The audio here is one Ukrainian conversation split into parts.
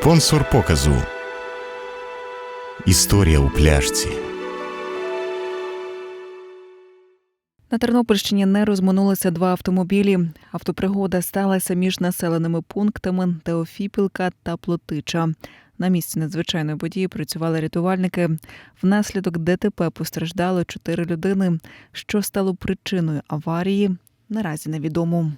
Спонсор показу. Історія у пляшці. На Тернопільщині не розминулися два автомобілі. Автопригода сталася між населеними пунктами Теофіпілка та Плотича. На місці надзвичайної події працювали рятувальники. Внаслідок ДТП постраждали чотири людини. Що стало причиною аварії, наразі невідомо.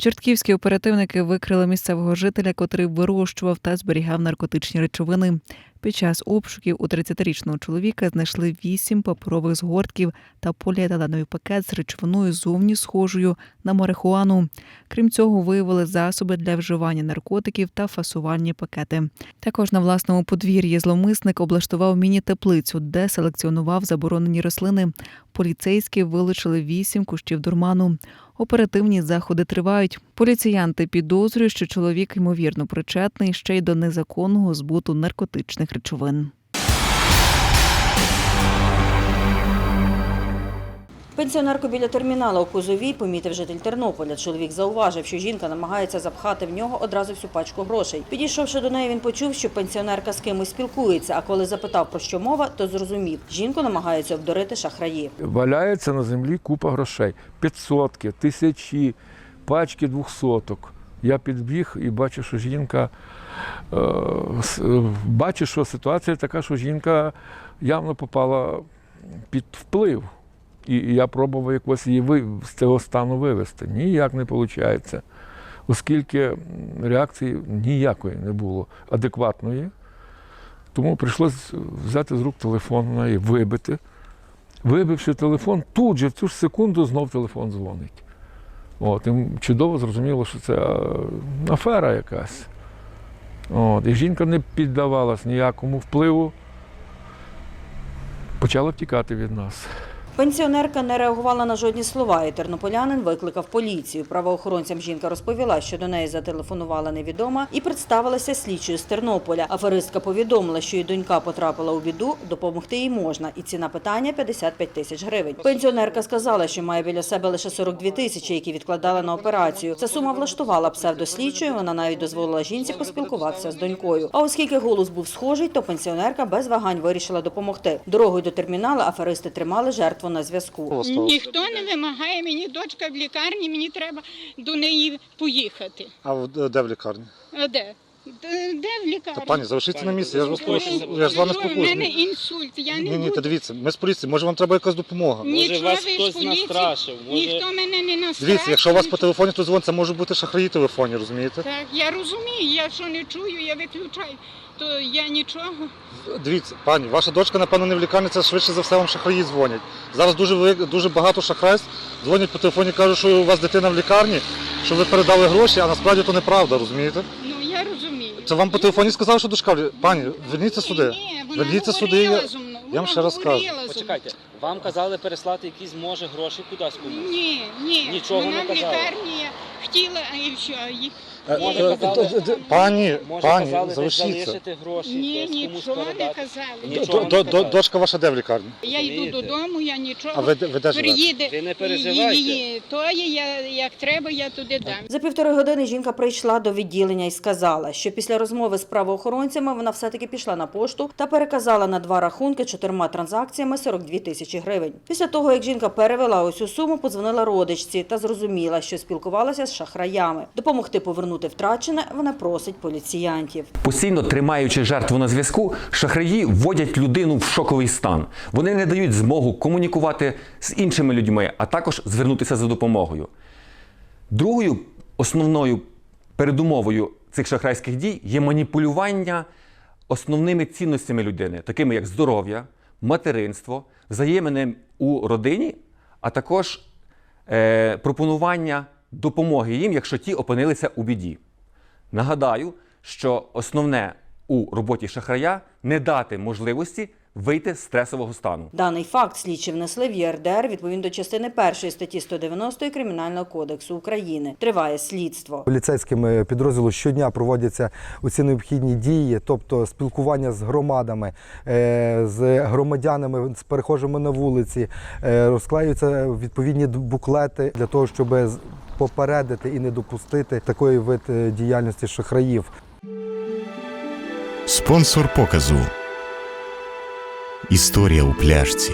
Чортківські оперативники викрили місцевого жителя, котрий вирощував та зберігав наркотичні речовини. Під час обшуків у 30-річного чоловіка знайшли вісім паперових згортків та поліетиленовий пакет з речовиною зовні схожою на марихуану. Крім цього, виявили засоби для вживання наркотиків та фасувальні пакети. Також на власному подвір'ї зловмисник облаштував міні-теплицю, де селекціонував заборонені рослини. Поліцейські вилучили вісім кущів дурману. Оперативні заходи тривають. Поліціянти підозрюють, що чоловік ймовірно причетний ще й до незаконного збуту наркотичних речовин. Пенсіонерку біля термінала у Кузовій помітив житель Тернополя. Чоловік зауважив, що жінка намагається запхати в нього одразу всю пачку грошей. Підійшовши до неї, він почув, що пенсіонерка з кимось спілкується. А коли запитав про що мова, то зрозумів, жінку намагаються обдурити шахраї. Валяється на землі купа грошей. П'ятсотки, тисячі, пачки двохсоток. Я підбіг і бачу, що жінка е, е, бачу, що ситуація така, що жінка явно попала під вплив. І і я пробував якось її з цього стану вивести. Ніяк не виходить. Оскільки реакції ніякої не було адекватної. Тому прийшлося взяти з рук телефон неї, вибити. Вибивши телефон, тут же в цю ж секунду знов телефон дзвонить. От, і чудово зрозуміло, що це е, афера якась. От, і жінка не піддавалась ніякому впливу, почала втікати від нас. Пенсіонерка не реагувала на жодні слова, і тернополянин викликав поліцію. Правоохоронцям жінка розповіла, що до неї зателефонувала невідома і представилася слідчою з Тернополя. Аферистка повідомила, що її донька потрапила у біду, допомогти їй можна, і ціна питання 55 тисяч гривень. Пенсіонерка сказала, що має біля себе лише 42 тисячі, які відкладала на операцію. Ця сума влаштувала псевдослідчою. Вона навіть дозволила жінці поспілкуватися з донькою. А оскільки голос був схожий, то пенсіонерка без вагань вирішила допомогти. Дорогою до термінала аферисти тримали жертву на зв'язку. Ніхто не вимагає, мені дочка в лікарні, мені треба до неї поїхати. А де в лікарні? А де? Де, в лікарні? Та пані, залишіться на місці, я ж вас прошу. Я ж з вами ви- У мене інсульт, я не Ні, ні, буду. та дивіться, ми з поліції, може вам треба якась допомога. Може, вас ви хтось настрашив, може- Ніхто мене не настрашив. Дивіться, якщо у вас по телефоні хтось дзвонить, це може бути шахраї телефоні, розумієте? Так, я розумію, я що не чую, я виключаю, то я нічого. Дивіться, пані, ваша дочка, напевно, не в лікарні, це швидше за все вам шахраї дзвонять. Зараз дуже велик- дуже багато шахрайств дзвонять по телефоні, кажуть, що у вас дитина в лікарні, що ви передали гроші, а насправді то неправда, розумієте? Ну, я розумію. Це вам по телефоні сказали, що дочка в лі- Пані, верніться сюди. Ні, вона Верніться сюди. говорила Я... зо мною, я вам ще раз кажу. говорила зо мною. Почекайте, вам казали переслати якісь, може, гроші кудись комусь? Ні, ні, Нічого вона не в казала? лікарні хотіла, а і- Е, Може, казали- Пані, Може, пані, казали десь залишіться. залишити гроші, Ні, десь комусь нічого не передати? казали. Ні. Дочка ваша де в лікарні? Я йду Розумієте? додому, я нічого. А ви, де- ви де живете? Приїде Ви не переживайте. її, то є, я, як треба, я туди дам. За півтори години жінка прийшла до відділення і сказала, що після розмови з правоохоронцями вона все-таки пішла на пошту та переказала на два рахунки чотирма транзакціями 42 тисячі гривень. Після того, як жінка перевела усю суму, подзвонила родичці та зрозуміла, що спілкувалася з шахраями. Допомогти повернути втрачене вона просить поліціянтів. Постійно тримаючи жертву на зв'язку, шахраї вводять людину в шоковий стан. Вони не дають змогу комунікувати з іншими людьми, а також звернутися за допомогою. Другою основною передумовою цих шахрайських дій є маніпулювання основними цінностями людини, такими як здоров'я, материнство, взаємини у родині, а також е, пропонування допомоги їм, якщо ті опинилися у біді. Нагадаю, що основне у роботі шахрая не дати можливості вийти з стресового стану. Даний факт слідчі внесли в ЄРДР відповідно до частини першої статті 190 Кримінального кодексу України. Триває слідство. Поліцейськими підрозділу щодня проводяться усі необхідні дії, тобто спілкування з громадами, е, з громадянами, з перехожими на вулиці, е, розклеюються відповідні буклети для того, щоб попередити і не допустити такої вид е, діяльності шахраїв. Спонсор показу. Історія у пляшці.